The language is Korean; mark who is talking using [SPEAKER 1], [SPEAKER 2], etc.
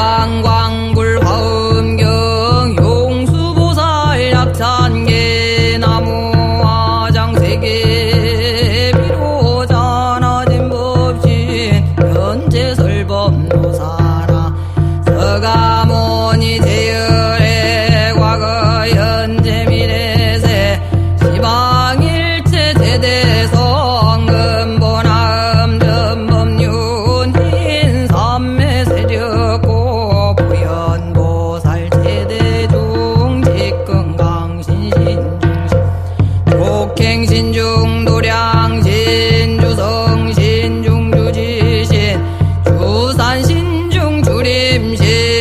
[SPEAKER 1] 광굴 화음경 용수보살 약찬계 나무화장 세계 비로자나 진법신 현재설법노사라 서가모니 대. 신중 도량 신주성 신중 주지신 주산 신중 주림신